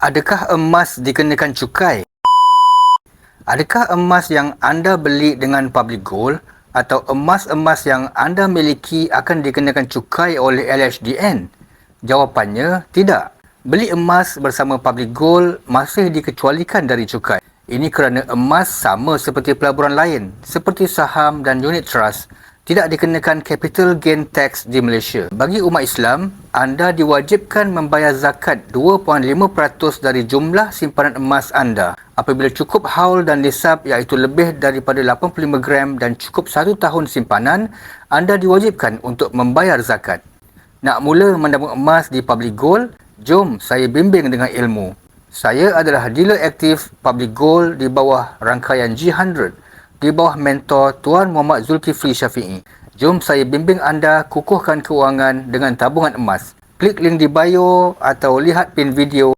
Adakah emas dikenakan cukai? Adakah emas yang anda beli dengan public gold atau emas-emas yang anda miliki akan dikenakan cukai oleh LHDN? Jawapannya, tidak. Beli emas bersama public gold masih dikecualikan dari cukai. Ini kerana emas sama seperti pelaburan lain, seperti saham dan unit trust, tidak dikenakan capital gain tax di Malaysia. Bagi umat Islam, anda diwajibkan membayar zakat 2.5% dari jumlah simpanan emas anda. Apabila cukup haul dan nisab iaitu lebih daripada 85 gram dan cukup satu tahun simpanan, anda diwajibkan untuk membayar zakat. Nak mula menabung emas di Public Gold? Jom saya bimbing dengan ilmu. Saya adalah dealer aktif Public Gold di bawah rangkaian G100 di bawah mentor Tuan Muhammad Zulkifli Syafi'i. Jom saya bimbing anda kukuhkan keuangan dengan tabungan emas. Klik link di bio atau lihat pin video